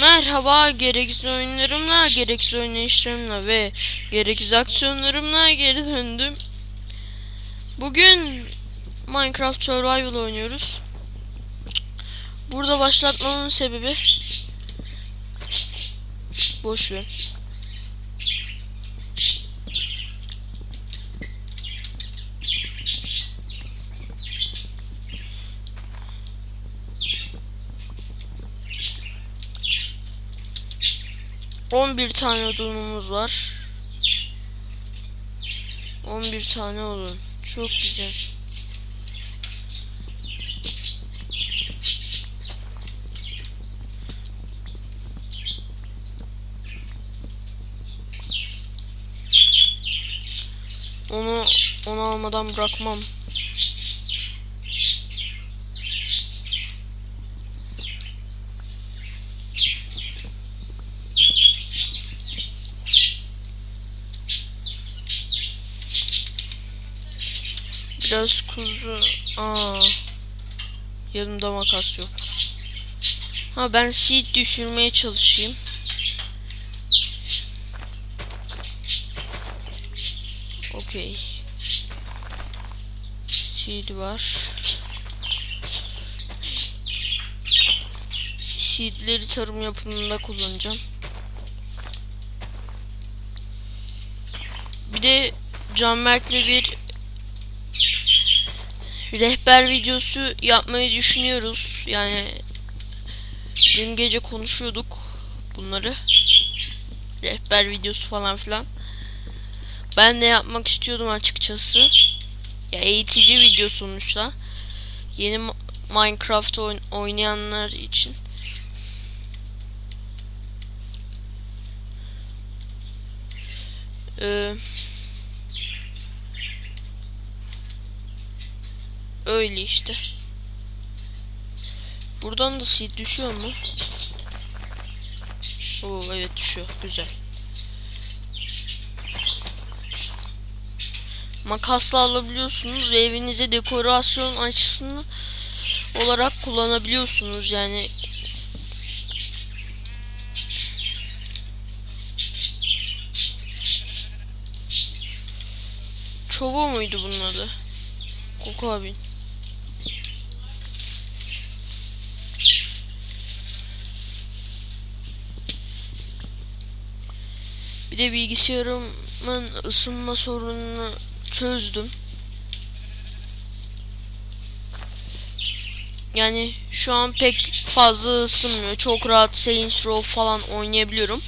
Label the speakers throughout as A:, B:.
A: Merhaba gereksiz oyunlarımla, gereksiz oynayışlarımla ve gereksiz aksiyonlarımla geri döndüm. Bugün Minecraft Survival oynuyoruz. Burada başlatmamın sebebi boş ver. On bir tane odunumuz var. 11 tane odun. Çok güzel. Onu onu almadan bırakmam. Biraz kuzu. Aa. Yanımda makas yok. Ha ben seed düşürmeye çalışayım. Okey. Seed var. Seedleri tarım yapımında kullanacağım. Bir de Canberk'le bir rehber videosu yapmayı düşünüyoruz. Yani dün gece konuşuyorduk bunları. Rehber videosu falan filan. Ben de yapmak istiyordum açıkçası. Ya eğitici video sonuçta. Yeni Minecraft oyn- oynayanlar için. Ee, öyle işte. Buradan da seed düşüyor mu? Oo evet düşüyor. Güzel. Makasla alabiliyorsunuz ve evinize dekorasyon açısını olarak kullanabiliyorsunuz yani. Çobo muydu bunun adı? Koku abi. Bir de bilgisayarımın ısınma sorununu çözdüm. Yani şu an pek fazla ısınmıyor. Çok rahat Saints Row falan oynayabiliyorum.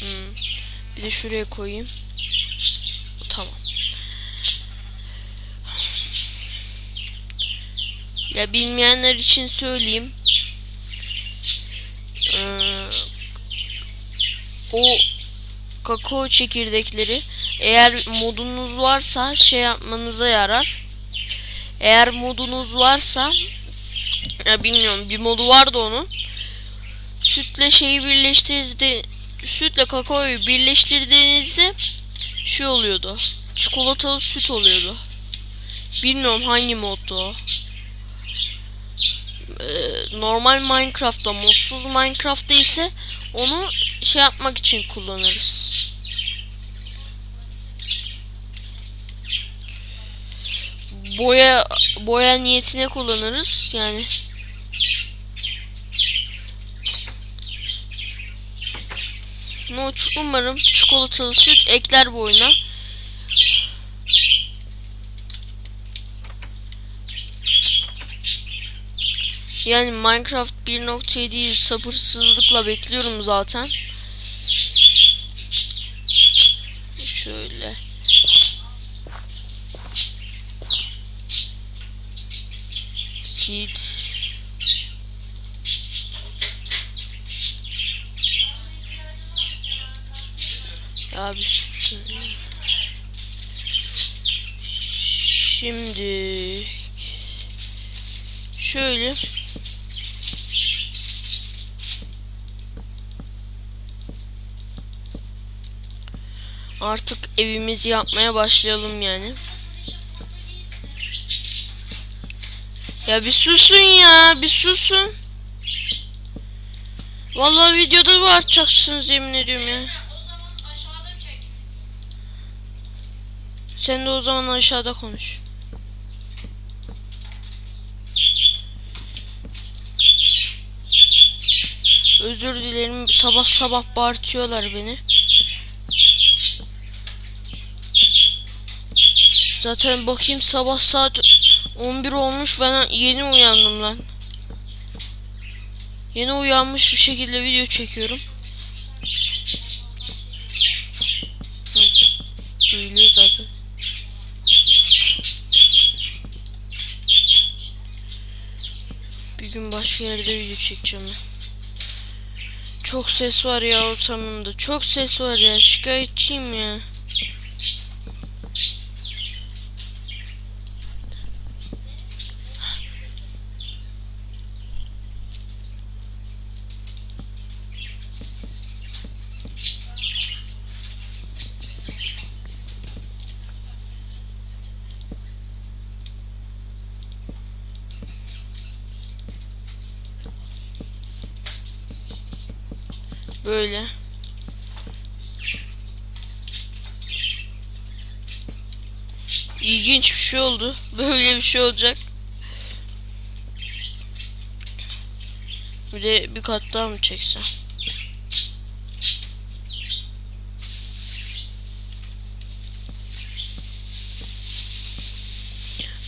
A: Hmm. Bir de şuraya koyayım. Tamam. Ya bilmeyenler için söyleyeyim. Ee, o kakao çekirdekleri eğer modunuz varsa şey yapmanıza yarar. Eğer modunuz varsa ya bilmiyorum bir modu vardı onun. Sütle şeyi birleştirdi sütle kakaoyu birleştirdiğinizde şey oluyordu. Çikolatalı süt oluyordu. Bilmiyorum hangi moddu o. Ee, normal Minecraft'ta modsuz Minecraft'ta ise onu şey yapmak için kullanırız. Boya boya niyetine kullanırız yani. No, umarım çikolatalı süt ekler bu. Yani Minecraft 1.7'yi sabırsızlıkla bekliyorum zaten. Şöyle. Seed. Ya bir. Şimdi şöyle Artık evimizi yapmaya başlayalım yani. Ya bir susun ya, bir susun. Vallahi videoda bu atacaksınız yemin ediyorum ya. Sen de o zaman aşağıda konuş. Özür dilerim sabah sabah bağırtıyorlar beni. Zaten bakayım sabah saat 11 olmuş ben yeni uyandım lan. Yeni uyanmış bir şekilde video çekiyorum. Hı, duyuluyor zaten. Bir gün başka yerde video çekeceğim ben. Çok ses var ya ortamımda. Çok ses var ya. Şikayetçiyim ya. Böyle. İlginç bir şey oldu. Böyle bir şey olacak. Bir de bir kat daha mı çeksem?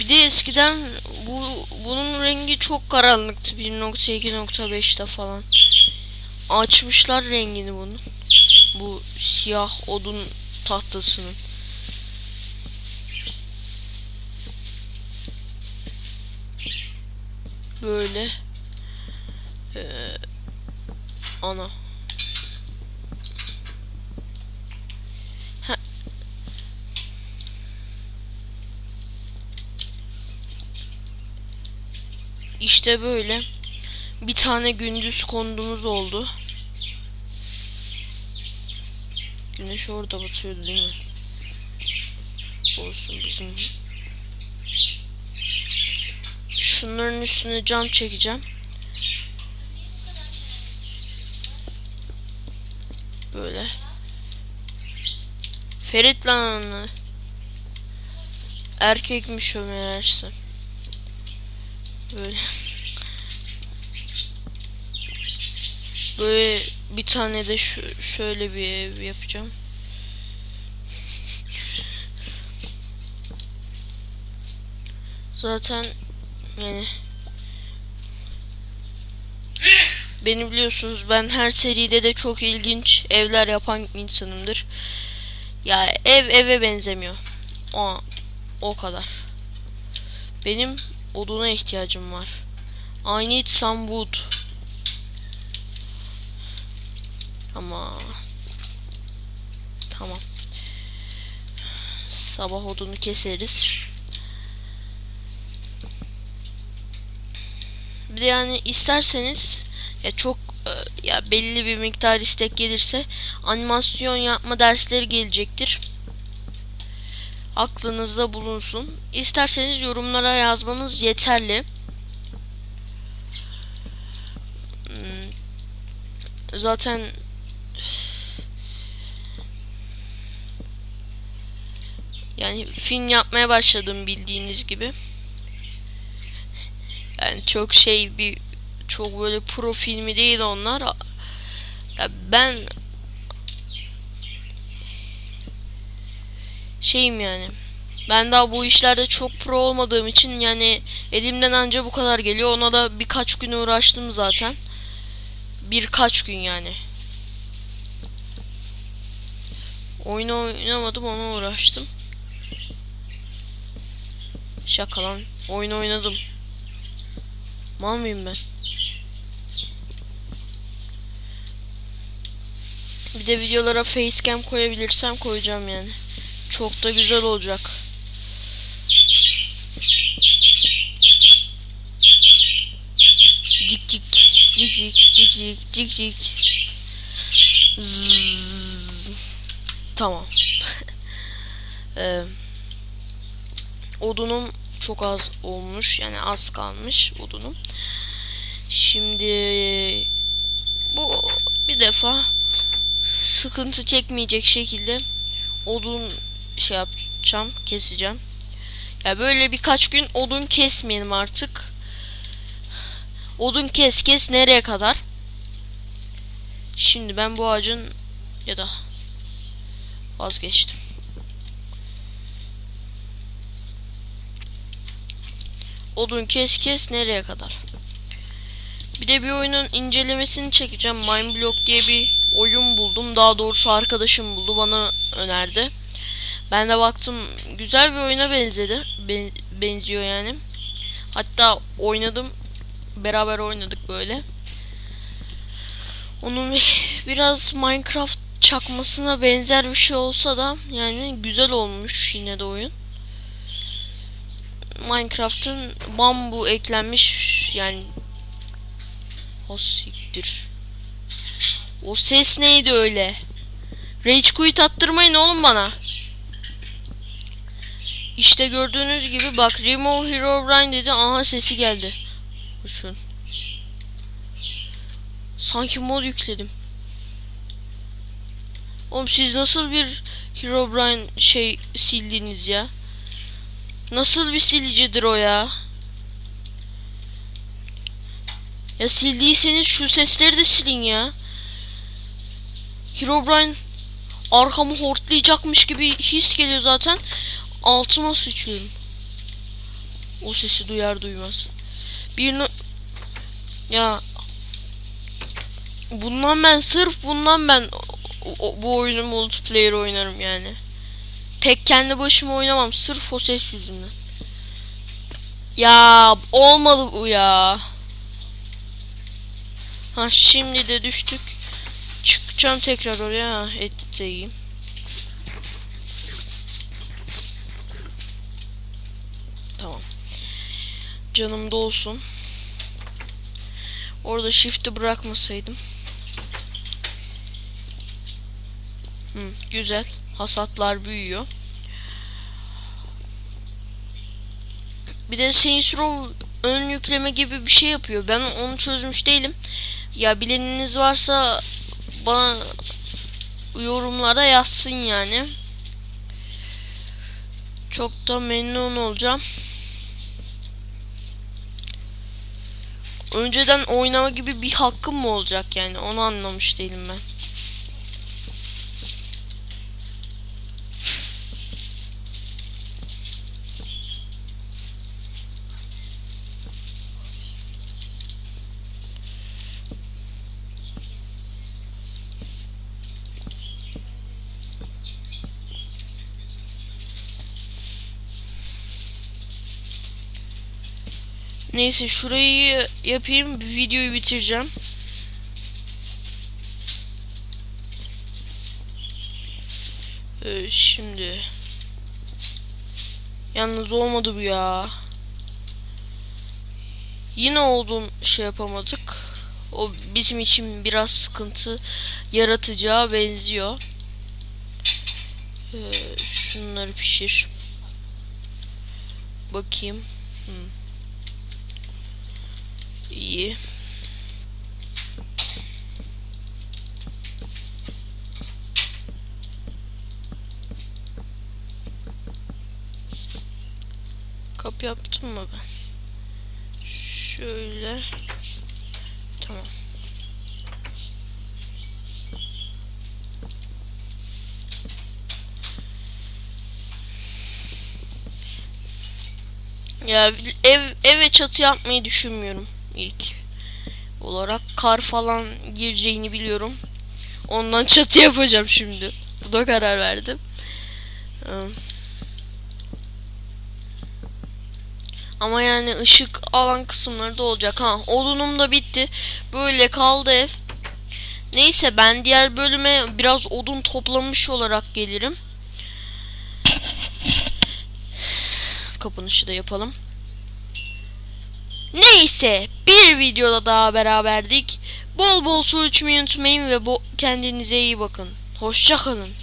A: Bir de eskiden bu bunun rengi çok karanlıktı 1.2.5'te falan. Açmışlar rengini bunun. Bu siyah odun tahtasının. Böyle. Ee, ana. İşte böyle. Bir tane gündüz kondumuz oldu. Güneş orada batıyordu değil mi? Olsun bizim. Şunların üstüne cam çekeceğim. Böyle. Ferit lan. Erkekmiş o meğerse. Böyle. Böyle bir tane de şu, şöyle bir ev yapacağım. Zaten yani beni biliyorsunuz ben her seride de çok ilginç evler yapan insanımdır. Ya ev eve benzemiyor. O o kadar. Benim oduna ihtiyacım var. I need some wood. Ama tamam. Sabah odunu keseriz. Bir de yani isterseniz ya çok e, ya belli bir miktar istek gelirse animasyon yapma dersleri gelecektir. Aklınızda bulunsun. İsterseniz yorumlara yazmanız yeterli. Hmm, Zaten yani film yapmaya başladım bildiğiniz gibi. Yani çok şey bir çok böyle pro filmi değil onlar. Ya ben şeyim yani. Ben daha bu işlerde çok pro olmadığım için yani elimden anca bu kadar geliyor. Ona da birkaç gün uğraştım zaten. Birkaç gün yani. Oyunu oynamadım ona uğraştım. Şaka lan. Oyun oynadım. Mal mıyım ben? Bir de videolara facecam koyabilirsem koyacağım yani. Çok da güzel olacak. Cik cik cik cik cik cik cik cik. Zzzz. Tamam. Ee, odunum çok az olmuş. Yani az kalmış odunum. Şimdi bu bir defa sıkıntı çekmeyecek şekilde odun şey yapacağım, keseceğim. Ya böyle birkaç gün odun kesmeyelim artık. Odun kes kes nereye kadar? Şimdi ben bu ağacın ya da vazgeçtim. Odun kes kes nereye kadar? Bir de bir oyunun incelemesini çekeceğim. Mineblock diye bir oyun buldum. Daha doğrusu arkadaşım buldu bana önerdi. Ben de baktım güzel bir oyuna benzedi. Ben- benziyor yani. Hatta oynadım. Beraber oynadık böyle. Onun biraz Minecraft çakmasına benzer bir şey olsa da yani güzel olmuş yine de oyun. Minecraft'ın bambu eklenmiş yani o siktir. O ses neydi öyle? Rage quit attırmayın oğlum bana. İşte gördüğünüz gibi bak remove hero brain dedi. Aha sesi geldi. Uçun. Sanki mod yükledim. Oğlum siz nasıl bir Herobrine şey sildiniz ya? Nasıl bir silicidir o ya? Ya sildiyseniz şu sesleri de silin ya. Herobrine arkamı hortlayacakmış gibi his geliyor zaten. Altıma sıçıyorum. O sesi duyar duymaz. Bir ya bundan ben sırf bundan ben o- o- bu oyunu multiplayer oynarım yani. Pek kendi başıma oynamam sırf o ses yüzünden. Ya olmadı bu ya. Ha şimdi de düştük. Çıkacağım tekrar oraya. Ha, Et de yiyeyim. Tamam. Canım da olsun. Orada shift'i bırakmasaydım. Hı, güzel. Hasatlar büyüyor. Bir de Saints Row ön yükleme gibi bir şey yapıyor. Ben onu çözmüş değilim. Ya bileniniz varsa bana yorumlara yazsın yani. Çok da memnun olacağım. Önceden oynama gibi bir hakkım mı olacak yani onu anlamış değilim ben. Neyse şurayı yapayım videoyu bitireceğim. Ee, şimdi yalnız olmadı bu ya. Yine oldun şey yapamadık. O bizim için biraz sıkıntı yaratacağı benziyor. Ee, şunları pişir. Bakayım. Hmm. İyi. Kapı yaptım mı ben? Şöyle. Tamam. Ya ev eve çatı yapmayı düşünmüyorum ilk olarak. Kar falan gireceğini biliyorum. Ondan çatı yapacağım şimdi. Bu da karar verdim. Ee, Ama yani ışık alan kısımları da olacak. Ha, odunum da bitti. Böyle kaldı ev. Neyse ben diğer bölüme biraz odun toplamış olarak gelirim. Kapanışı da yapalım. Neyse bir videoda daha beraberdik. Bol bol su içmeyi unutmayın ve bo kendinize iyi bakın. Hoşçakalın.